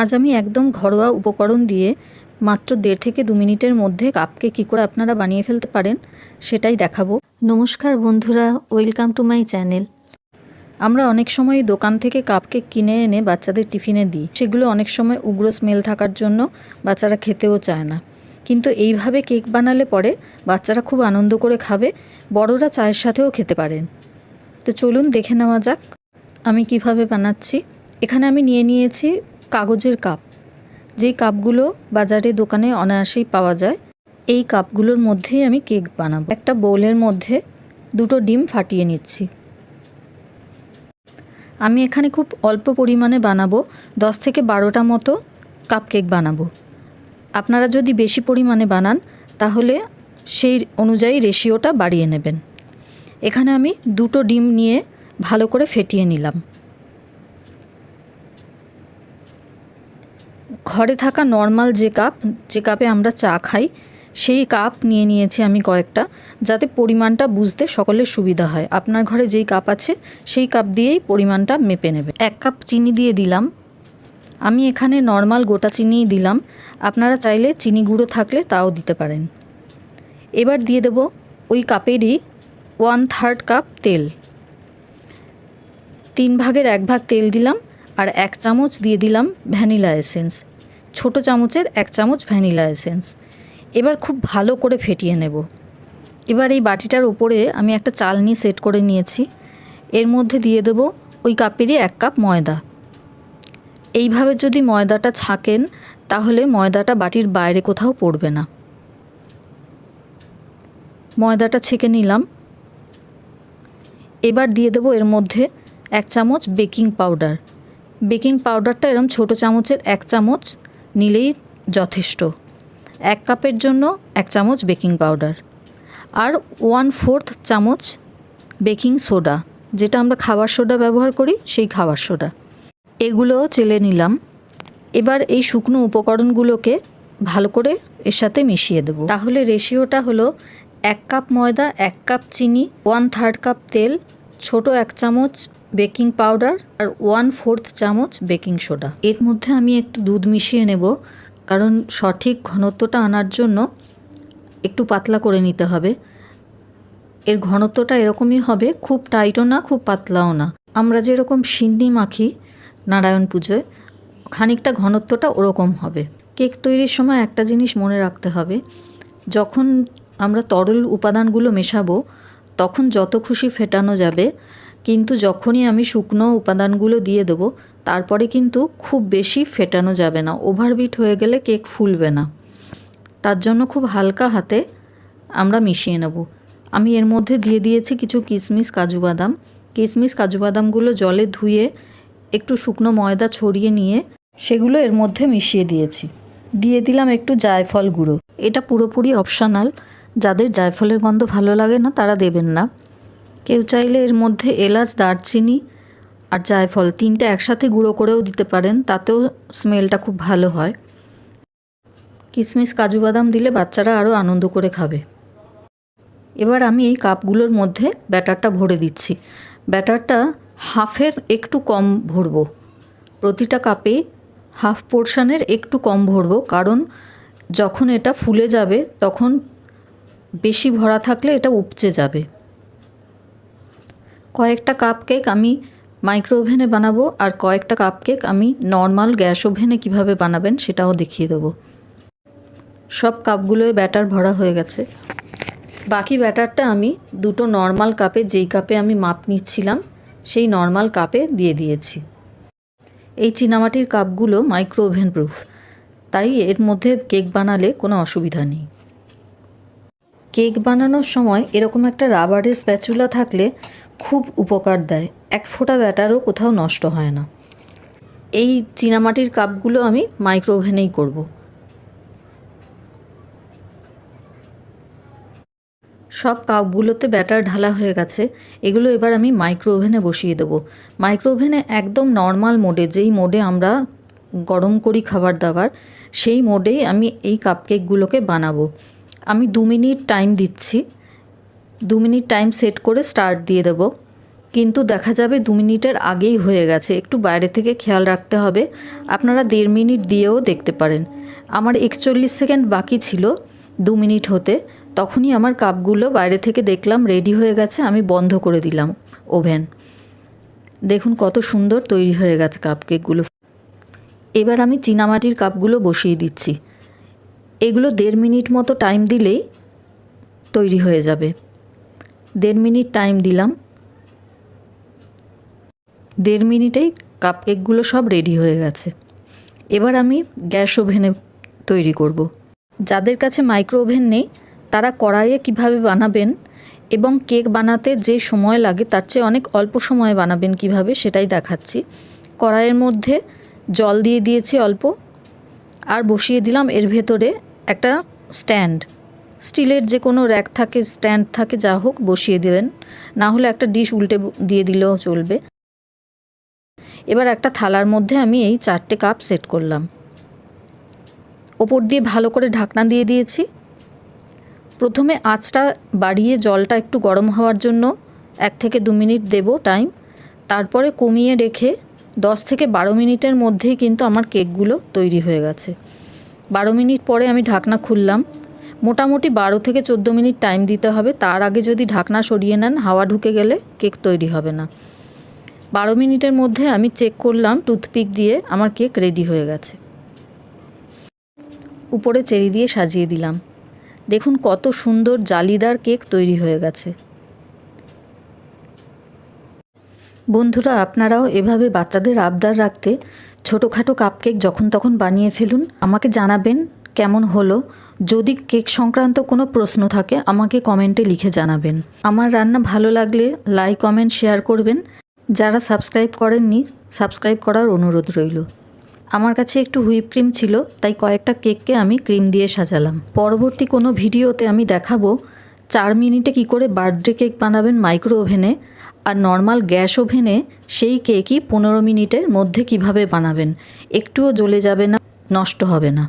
আজ আমি একদম ঘরোয়া উপকরণ দিয়ে মাত্র দেড় থেকে দু মিনিটের মধ্যে কাপকে কী করে আপনারা বানিয়ে ফেলতে পারেন, সেটাই দেখাবো। নমস্কার বন্ধুরা, ওয়েলকাম টু মাই চ্যানেল। আমরা অনেক সময় দোকান থেকে কাপকেক কিনে এনে বাচ্চাদের টিফিনে দিই। সেগুলো অনেক সময় উগ্র স্মেল থাকার জন্য বাচ্চারা খেতেও চায় না। কিন্তু এইভাবে কেক বানালে পরে বাচ্চারা খুব আনন্দ করে খাবে, বড়রা চায়ের সাথেও খেতে পারেন। তো চলুন দেখে নেওয়া যাক, আমি কীভাবে বানাচ্ছি। এখানে আমি নিয়ে নিয়েছি কাগজের কাপ। যেই কাপগুলো বাজারে দোকানে অনায়াসেই পাওয়া যায়, এই কাপগুলোর মধ্যেই আমি কেক বানাবো। একটা বোলের মধ্যে দুটো ডিম ফাটিয়ে নিচ্ছি। আমি এখানে খুব অল্প পরিমাণে বানাবো, দশ থেকে বারোটা মতো কাপ কেক বানাবো। আপনারা যদি বেশি পরিমাণে বানান, তাহলে সেই অনুযায়ী রেশিওটা বাড়িয়ে নেবেন। এখানে আমি দুটো ডিম নিয়ে ভালো করে ফেটিয়ে নিলাম। ঘরে থাকা নর্মাল যে কাপ যে কাপে আমরা চা খাই, সেই কাপ নিয়ে নিয়েছি আমি কয়েকটা, যাতে পরিমাণটা বুঝতে সকলের সুবিধা হয়। আপনার ঘরে যেই কাপ আছে, সেই কাপ দিয়েই পরিমাণটা মেপে নেবে। এক কাপ চিনি দিয়ে দিলাম। আমি এখানে নর্মাল গোটা চিনিই দিলাম। আপনারা চাইলে চিনি গুঁড়ো থাকলে তাও দিতে পারেন। এবার দিয়ে দেব ওই কাপেরই ওয়ান থার্ড কাপ তেল। তিন ভাগের এক ভাগ তেল দিলাম আর এক চামচ দিয়ে দিলাম ভ্যানিলা এসেন্স। ছোটো চামচের এক চামচ ভ্যানিলা এসেন্স। এবার খুব ভালো করে ফেটিয়ে নেব। এবার এই বাটিটার উপরে আমি একটা চালনি সেট করে নিয়েছি। এর মধ্যে দিয়ে দেব ওই কাপেরই এক কাপ ময়দা। এইভাবে যদি ময়দাটা ছাকেন, তাহলে ময়দাটা বাটির বাইরে কোথাও পড়বে না। ময়দাটা ছেঁকে নিলাম। এবার দিয়ে দেবো এর মধ্যে এক চামচ বেকিং পাউডার। বেকিং পাউডারটা এরম ছোটো চামচের এক চামচ নিলেই যথেষ্ট। এক কাপের জন্য এক চামচ বেকিং পাউডার আর ওয়ান ফোর্থ চামচ বেকিং সোডা, যেটা আমরা খাবার সোডা ব্যবহার করি, সেই খাবার সোডা। এগুলোও চেলে নিলাম। এবার এই শুকনো উপকরণগুলোকে ভালো করে এর সাথে মিশিয়ে দেবো। তাহলে রেশিওটা হলো এক কাপ ময়দা, এক কাপ চিনি, ওয়ান থার্ড কাপ তেল, ছোট এক চামচ বেকিং পাউডার আর ওয়ান ফোর্থ চামচ বেকিং সোডা। এর মধ্যে আমি একটু দুধ মিশিয়ে নেব, কারণ সঠিক ঘনত্বটা আনার জন্য একটু পাতলা করে নিতে হবে। এর ঘনত্বটা এরকমই হবে, খুব টাইটও না, খুব পাতলাও না। আমরা যেরকম সিন্নি মাখি নারায়ণ পুজোয়, খানিকটা ঘনত্বটা ওরকম হবে। কেক তৈরির সময় একটা জিনিস মনে রাখতে হবে, যখন আমরা তরল উপাদানগুলো মেশাবো, তখন যত খুশি ফেটানো যাবে কিন্তু যখনই আমি শুকনো উপাদানগুলো দিয়ে দেবো, তারপরে কিন্তু খুব বেশি ফেটানো যাবে না ওভারবিট হয়ে গেলে কেক ফুলবে না। তার জন্য খুব হালকা হাতে আমরা মিশিয়ে নেব। আমি এর মধ্যে দিয়ে দিয়েছি কিছু কিশমিশ কাজু বাদাম। কিশমিশ কাজু বাদামগুলো জলে ধুয়ে, একটু শুকনো ময়দা ছড়িয়ে নিয়ে সেগুলো এর মধ্যে মিশিয়ে দিয়েছি। দিয়ে দিলাম একটু জায়ফল গুঁড়ো। এটা পুরোপুরি অপশানাল যাদের জায়ফলের গন্ধ ভালো লাগে না তারা দেবেন না। কেউ চাইলে এর মধ্যে এলাচ, দারচিনি আর জায়ফল তিনটে একসাথে গুঁড়ো করেও দিতে পারেন, তাতেও স্মেলটা খুব ভালো হয়। কিশমিশ কাজু বাদাম দিলে বাচ্চারা আরও আনন্দ করে খাবে। এবার আমি এই কাপগুলোর মধ্যে ব্যাটারটা ভরে দিচ্ছি। ব্যাটারটা হাফের একটু কম ভরবো। প্রতিটা কাপে হাফ পোর্শনের একটু কম ভরব, কারণ যখন এটা ফুলে যাবে, তখন বেশি ভরা থাকলে এটা উপচে যাবে। কয়েকটা কাপ কেক আমি মাইক্রো ওভেনে বানাবো আর কয়েকটা কাপ কেক আমি নর্মাল গ্যাস ওভেনে কীভাবে বানাবেন সেটাও দেখিয়ে দেবো। সব কাপগুলোয় ব্যাটার ভরা হয়ে গেছে। বাকি ব্যাটারটা আমি দুটো নর্মাল কাপে যেই কাপে আমি মাপ নিচ্ছিলাম, সেই নর্মাল কাপে দিয়ে দিয়েছি। এই চীনামাটির কাপগুলো মাইক্রো ওভেন প্রুফ তাই এর মধ্যে কেক বানালে কোনো অসুবিধা নেই। কেক বানানোর সময় এরকম একটা রাবারের স্প্যাচুলা থাকলে খুব উপকার দেয়। এক ফোঁটা ব্যাটারও কোথাও নষ্ট হয় না। এই চীনামাটির কাপগুলো আমি মাইক্রো ওভেনেই করব। সব কাপগুলোতে ব্যাটার ঢালা হয়ে গেছে। এগুলো এবার আমি মাইক্রো ওভেনে বসিয়ে দেবো। মাইক্রো ওভেনে একদম নর্মাল মোডে, যেই মোডে আমরা গরম করি খাবার দাবার, সেই মোডেই আমি এই কাপকেকগুলোকে বানাবো। আমি দু মিনিট টাইম দিচ্ছি। দু মিনিট টাইম সেট করে স্টার্ট দিয়ে দেবো। কিন্তু দেখা যাবে দু মিনিটের আগেই হয়ে গেছে। একটু বাইরে থেকে খেয়াল রাখতে হবে। আপনারা দেড় মিনিট দিয়েও দেখতে পারেন। আমার একচল্লিশ সেকেন্ড বাকি ছিল দু মিনিট হতে। তখনই আমার কাপগুলো বাইরে থেকে দেখলাম রেডি হয়ে গেছে। আমি বন্ধ করে দিলাম ওভেন। দেখুন কত সুন্দর তৈরি হয়ে গেছে কাপ কেকগুলো এবার আমি চীনামাটির কাপগুলো বসিয়ে দিচ্ছি। এগুলো দেড় মিনিট মতো টাইম দিলেই তৈরি হয়ে যাবে। দেড় মিনিট টাইম দিলাম। দেড় মিনিটেই কাপকেকগুলো সব রেডি হয়ে গেছে। এবার আমি গ্যাস ওভেনে তৈরি করব। যাদের কাছে মাইক্রো ওভেন নেই, তারা কড়াইয়ে কীভাবে বানাবেন এবং কেক বানাতে যে সময় লাগে, তার চেয়ে অনেক অল্প সময়ে বানাবেন কীভাবে, সেটাই দেখাচ্ছি। কড়াইয়ের মধ্যে জল দিয়ে দিয়েছি অল্প, আর বসিয়ে দিলাম এর ভেতরে একটা স্ট্যান্ড। স্টিলের যে কোনো র্যাক থাকে, স্ট্যান্ড থাকে, যা হোক, বসিয়ে দেবেন না হলে একটা ডিশ উল্টে দিয়ে দিলেও চলবে। এবার একটা থালার মধ্যে আমি এই চারটে কাপ সেট করলাম। ওপর দিয়ে ভালো করে ঢাকনা দিয়ে দিয়েছি। প্রথমে আঁচটা বাড়িয়ে জলটা একটু গরম হওয়ার জন্য এক থেকে দু মিনিট দেব টাইম। তারপরে কমিয়ে রেখে দশ থেকে বারো মিনিটের মধ্যেই কিন্তু আমার কেকগুলো তৈরি হয়ে গেছে। বারো মিনিট পরে আমি ঢাকনা খুললাম। মোটামুটি বারো থেকে চোদ্দ মিনিট টাইম দিতে হবে। তার আগে যদি ঢাকনা সরিয়ে নেন, হাওয়া ঢুকে গেলে কেক তৈরি হবে না। বারো মিনিটের মধ্যে আমি চেক করলাম টুথপিক দিয়ে আমার কেক রেডি হয়ে গেছে। উপরে চেরি দিয়ে সাজিয়ে দিলাম। দেখুন কত সুন্দর জালিদার কেক তৈরি হয়ে গেছে। বন্ধুরা, আপনারাও এভাবে বাচ্চাদের আবদার রাখতে ছোটোখাটো কাপকেক যখন তখন বানিয়ে ফেলুন। আমাকে জানাবেন কেমন হলো। যদি কেক সংক্রান্ত কোনো প্রশ্ন থাকে, আমাকে কমেন্টে লিখে জানাবেন। আমার রান্না ভালো লাগলে লাইক, কমেন্ট, শেয়ার করবেন। যারা সাবস্ক্রাইব করেননি, সাবস্ক্রাইব করার অনুরোধ রইল। আমার কাছে একটু হুইপ ক্রিম ছিল, তাই কয়েকটা কেককে আমি ক্রিম দিয়ে সাজালাম। পরবর্তী কোনো ভিডিওতে আমি দেখাবো, চার মিনিটে কি করে বার্থডে কেক বানাবেন মাইক্রো ওভেনে আর নর্মাল গ্যাস ওভেনে সেই কেকই পনেরো মিনিটের মধ্যে কীভাবে বানাবেন? একটুও জ্বলে যাবে না, নষ্ট হবে না।